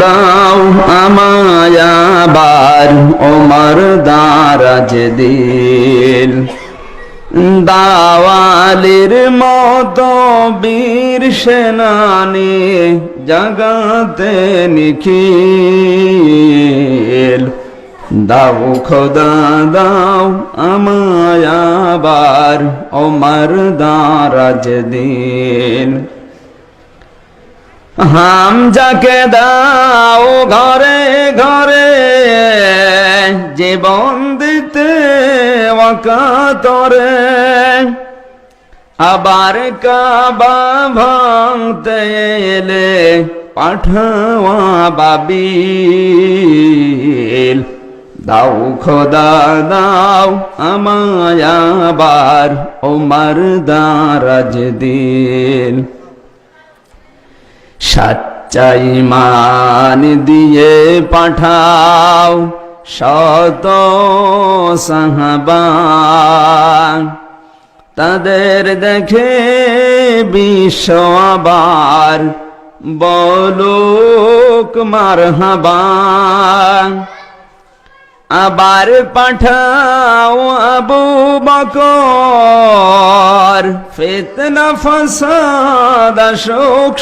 দাও আমায়াবার ওমর দারাজ দিল। দাওয়ালির মতো বীর সেনানি জগতে নিখিল। দাও খোদা, দাও আমায়াবার ওমর দারাজ দিন হাম যাকে দাও ঘরে ঘরে, জীবন দিতে ওয়াকাতরে আবার কাবা ভাঙতে এলে পাঠাওয়া বাবিল, দাও খোদা, দাও আমায়াবার ওমর দারাজ দিন সচ্চাই মান দিয়ে পাঠাও শত সাহাবা তাদের দেখে বিশ্ব আবার বলুক মারহাবা আবার পাঠাও আবু বকর, ফিতনা ফসাদ শোক